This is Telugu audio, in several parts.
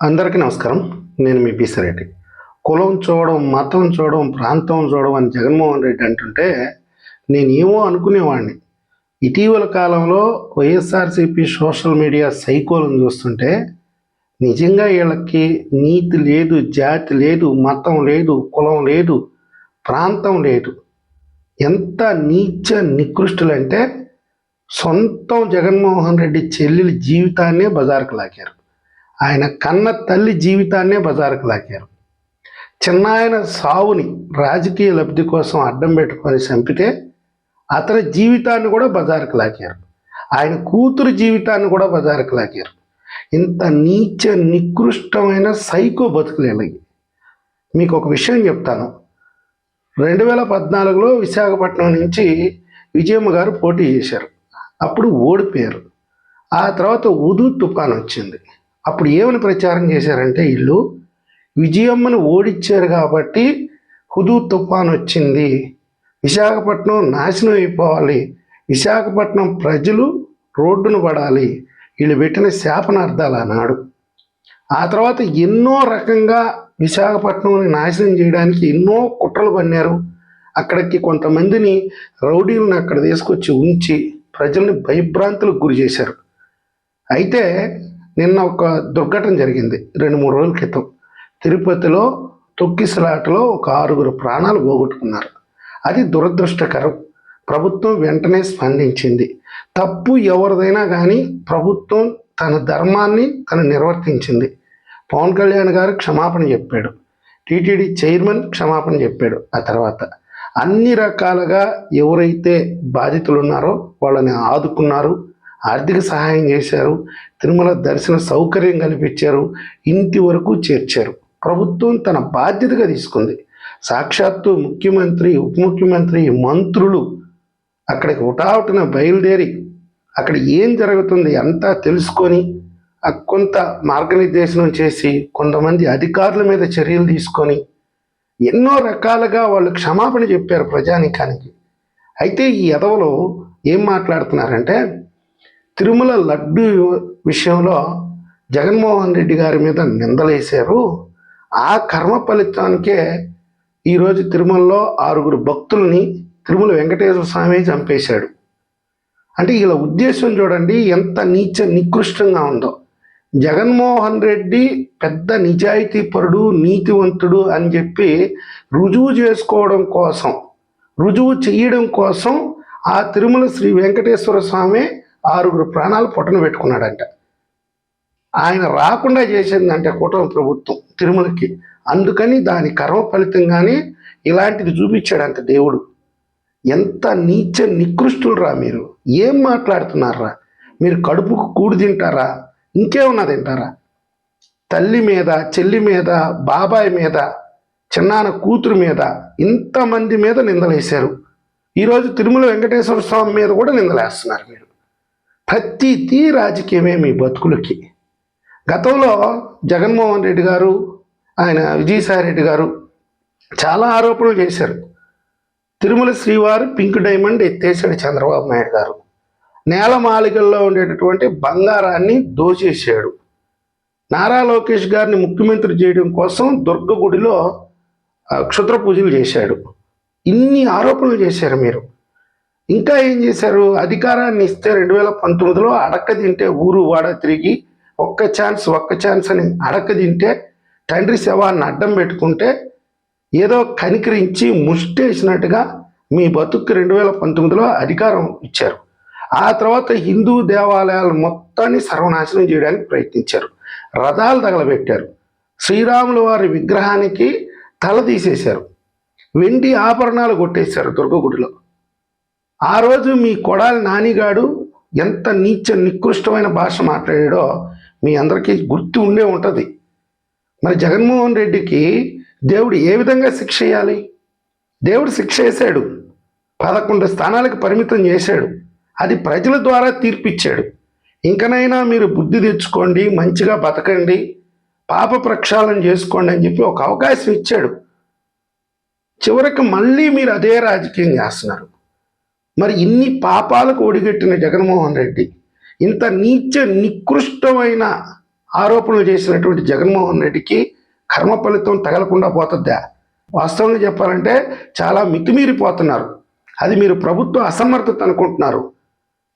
అందరికీ నమస్కారం. నేను మీ పిసిరెడ్డి కులం చూడడం మతం చూడడం ప్రాంతం చూడడం అని జగన్మోహన్ రెడ్డి అంటుంటే నేనేమో అనుకునేవాడిని. ఇటీవల కాలంలో వైఎస్ఆర్సీపీ సోషల్ మీడియా సైకోలను చూస్తుంటే నిజంగా వీళ్ళకి నీతి లేదు జాతి లేదు మతం లేదు కులం లేదు ప్రాంతం లేదు. ఎంత నీచ నికృష్టులంటే సొంతం జగన్మోహన్ రెడ్డి చెల్లెలి జీవితాన్నే బజారుకు లాగారు. ఆయన కన్న తల్లి జీవితాన్నే బజారుకు లాగారు చిన్నాయన సావుని రాజకీయ లబ్ధి కోసం అడ్డం పెట్టుకొని చంపితే అతని జీవితాన్ని కూడా బజారుకు లాగారు ఆయన కూతురు జీవితాన్ని కూడా బజారుకు లాగారు ఇంత నీచ నికృష్టమైన సైకో బతుకులేలయ్యి మీకు ఒక విషయం చెప్తాను. రెండు వేల పద్నాలుగులో విశాఖపట్నం నుంచి విజయమ్మ గారు పోటీ చేశారు. అప్పుడు ఓడిపోయారు. ఆ తర్వాత ఉదు తుఫాన్ వచ్చింది. అప్పుడు ఏమని ప్రచారం చేశారంటే వీళ్ళు విజయమ్మను ఓడిచ్చారు కాబట్టి హుదూ తుఫాన్ వచ్చింది. విశాఖపట్నం నాశనం అయిపోవాలి. విశాఖపట్నం ప్రజలు రోడ్డును పడాలి. వీళ్ళు పెట్టిన శాపనార్థాలు అన్నాడు ఆ తర్వాత ఎన్నో రకంగా విశాఖపట్నంని నాశనం చేయడానికి ఎన్నో కుట్రలు పన్నారు. అక్కడికి కొంతమందిని రౌడీలను అక్కడ తీసుకొచ్చి ఉంచి ప్రజల్ని భయభ్రాంతులకు గురి చేశారు. అయితే నిన్న ఒక దుర్ఘటన జరిగింది రెండు మూడు రోజుల క్రితం. తిరుపతిలో తొక్కిసలాటలో ఒక ఆరుగురు ప్రాణాలు పోగొట్టుకున్నారు. అది దురదృష్టకరం. ప్రభుత్వం వెంటనే స్పందించింది. తప్పు ఎవరిదైనా కానీ ప్రభుత్వం తన ధర్మాన్ని తను నిర్వర్తించింది. పవన్ కళ్యాణ్ గారు క్షమాపణ చెప్పాడు. టీటీడీ చైర్మన్ క్షమాపణ చెప్పాడు ఆ తర్వాత. అన్ని రకాలుగా ఎవరైతే బాధితులు ఉన్నారో వాళ్ళని ఆదుకున్నారు. ఆర్థిక సహాయం చేశారు తిరుమల దర్శన సౌకర్యం కల్పించారు ఇంటి వరకు చేర్చారు. ప్రభుత్వం తన బాధ్యతగా తీసుకుంది. సాక్షాత్తు ముఖ్యమంత్రి ఉప ముఖ్యమంత్రి మంత్రులు అక్కడికి ఉటావుటిన బయలుదేరి అక్కడ ఏం జరుగుతుంది అంతా తెలుసుకొని ఆ కొంత మార్గనిర్దేశనం చేసి కొంతమంది అధికారుల మీద చర్యలు తీసుకొని ఎన్నో రకాలుగా వాళ్ళు క్షమాపణ చెప్పారు ప్రజానికానికి. అయితే ఈ ఎదవలో ఏం మాట్లాడుతున్నారంటే తిరుమల లడ్డు విషయంలో జగన్మోహన్ రెడ్డి గారి మీద నిందలేశారు. ఆ కర్మ ఫలితానికే ఈరోజు తిరుమలలో ఆరుగురు భక్తుల్ని తిరుమల వెంకటేశ్వర స్వామి చంపేశాడు. అంటే ఇలా ఉద్దేశం చూడండి ఎంత నీచ నికృష్టంగా ఉందో. జగన్మోహన్ రెడ్డి పెద్ద నిజాయితీపరుడు నీతివంతుడు అని చెప్పి రుజువు చేసుకోవడం కోసం రుజువు చేయడం కోసం ఆ తిరుమల శ్రీ వెంకటేశ్వర స్వామి ఆరుగురు ప్రాణాలు పొట్టను పెట్టుకున్నాడంట. ఆయన రాకుండా చేసిందంటే కూటమి ప్రభుత్వం తిరుమలకి. అందుకని దాని కర్మ ఫలితంగానే ఇలాంటిది చూపించాడంట దేవుడు. ఎంత నీచ నికృష్టులరా మీరు. ఏం మాట్లాడుతున్నారా మీరు కడుపుకు కూడి తింటారా? ఇంకేమన్నా తింటారా? తల్లి మీద చెల్లి మీద బాబాయ్ మీద చిన్నాన కూతురు మీద ఇంతమంది మీద నిందలేశారు. ఈరోజు తిరుమల వెంకటేశ్వర స్వామి మీద కూడా నిందలేస్తున్నారు మీరు. ప్రతిదీ రాజకీయమే మీ బతుకులకి. గతంలో జగన్మోహన్ రెడ్డి గారు ఆయన విజయసాయి రెడ్డి గారు చాలా ఆరోపణలు చేశారు. తిరుమల శ్రీవారు పింక్ డైమండ్ ఎత్తేసాడు చంద్రబాబు నాయుడు గారు. నేల మాలికల్లో ఉండేటటువంటి బంగారాన్ని దోచేసాడు నారా లోకేష్ గారిని ముఖ్యమంత్రి చేయడం కోసం దుర్గ గుడిలో క్షుద్ర పూజలు చేశాడు. ఇన్ని ఆరోపణలు చేశారు మీరు. ఇంకా ఏం చేశారు? అధికారాన్ని ఇస్తే రెండు వేల పంతొమ్మిదిలో అడక్క తింటే ఊరు వాడ తిరిగి ఒక్క ఛాన్స్ ఒక్క ఛాన్స్ అని అడక్క తింటే తండ్రి శవాన్ని అడ్డం పెట్టుకుంటే ఏదో కనికరించి ముష్టేసినట్టుగా మీ బతుక్కి రెండు వేల పంతొమ్మిదిలో అధికారం ఇచ్చారు. ఆ తర్వాత హిందూ దేవాలయాలు మొత్తాన్ని సర్వనాశనం చేయడానికి ప్రయత్నించారు. రథాలు తగలబెట్టారు. శ్రీరాముల వారి విగ్రహానికి తల తీసేశారు. వెండి ఆభరణాలు కొట్టేశారు దుర్గగుడిలో. ఆ రోజు మీ కొడాలి నానిగాడు ఎంత నీచ నికృష్టమైన భాష మాట్లాడాడో మీ అందరికీ గుర్తు ఉండే ఉంటుంది. మరి జగన్మోహన్ రెడ్డికి దేవుడు ఏ విధంగా శిక్ష వేయాలి దేవుడు శిక్ష వేశాడు పదకొండు స్థానాలకు పరిమితం చేశాడు. అది ప్రజల ద్వారా తీర్పిచ్చాడు. ఇంకనైనా మీరు బుద్ధి తెచ్చుకోండి మంచిగా బతకండి పాప ప్రక్షాళన చేసుకోండి అని చెప్పి ఒక అవకాశం ఇచ్చాడు. చివరికి మళ్ళీ మీరు అదే రాజకీయం చేస్తున్నారు. మరి ఇన్ని పాపాలకు ఒడిగట్టిన జగన్మోహన్ రెడ్డి ఇంత నీచ నికృష్టమైన ఆరోపణలు చేసినటువంటి జగన్మోహన్ రెడ్డికి కర్మ ఫలితం తగలకుండా పోతుందా వాస్తవంగా చెప్పాలంటే చాలా మితిమీరిపోతున్నారు. అది మీరు ప్రభుత్వ అసమర్థత అనుకుంటున్నారు.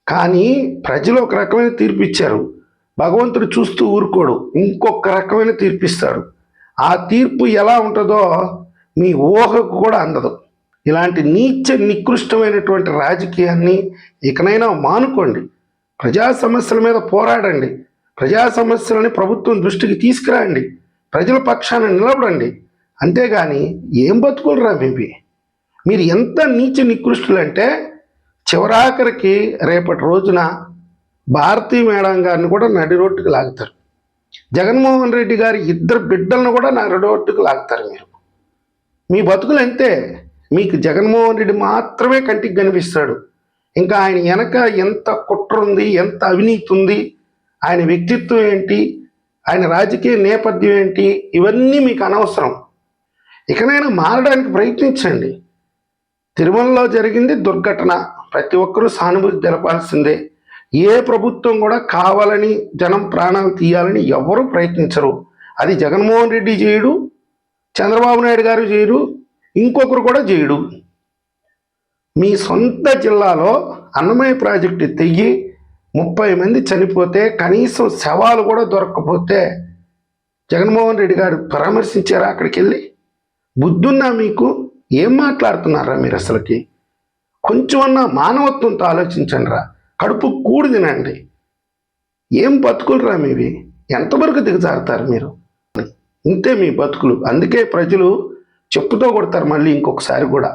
కానీ ప్రజలు ఒక రకమైన తీర్పు ఇచ్చారు. భగవంతుడు చూస్తూ ఊరుకోడు. ఇంకొక రకమైన తీర్పు ఇస్తాడు ఆ తీర్పు ఎలా ఉంటుందో మీ ఊహకు కూడా అందదు. ఇలాంటి నీచ నికృష్టమైనటువంటి రాజకీయాన్ని ఇకనైనా మానుకోండి. ప్రజా సమస్యల మీద పోరాడండి. ప్రజా సమస్యలని ప్రభుత్వం దృష్టికి తీసుకురండి. ప్రజల పక్షాన నిలబడండి. అంతేగాని ఏం బతుకులరా మేబీ మీరు ఎంత నీచ నికృష్టులంటే చివరాఖరికి రేపటి రోజున భారతీ మేడం గారిని కూడా నడి రోడ్డుకి లాగుతారు. జగన్మోహన్ రెడ్డి గారి ఇద్దరు బిడ్డలను కూడా నడి రోడ్డుకు లాగుతారు మీరు. మీ బతుకులు అంతే మీకు జగన్మోహన్ రెడ్డి మాత్రమే కంటికి కనిపిస్తాడు. ఇంకా ఆయన వెనక ఎంత కుట్ర ఉంది ఎంత అవినీతి ఉంది ఆయన వ్యక్తిత్వం ఏంటి ఆయన రాజకీయ నేపథ్యం ఏంటి ఇవన్నీ మీకు అనవసరం. ఇకనైనా మారడానికి ప్రయత్నించండి. తిరుమలలో జరిగింది దుర్ఘటన. ప్రతి ఒక్కరూ సానుభూతి తెలపాల్సిందే. ఏ ప్రభుత్వం కూడా కావాలని జనం ప్రాణాలు తీయాలని ఎవరూ ప్రయత్నించరు. అది జగన్మోహన్ రెడ్డి చేయడు చంద్రబాబు నాయుడు గారు చేయుడు ఇంకొకరు కూడా చేయడు. మీ సొంత జిల్లాలో అన్నమయ్య ప్రాజెక్టు తెగి ముప్పై మంది చనిపోతే కనీసం శవాలు కూడా దొరకకపోతే జగన్మోహన్ రెడ్డి గారు పరామర్శించారా అక్కడికి వెళ్ళి బుద్ధున్నా మీకు? ఏం మాట్లాడుతున్నారా మీరు అసలుకి? కొంచెమన్నా మానవత్వంతో ఆలోచించండి రా కడుపు కూడి తినండి. ఏం బతుకులురా మీవి? ఎంతవరకు దిగజారుతారు మీరు? ఇంతే మీ బతుకులు. అందుకే ప్రజలు చెప్పుతో కొడతారు మళ్ళీ ఇంకొకసారి కూడా.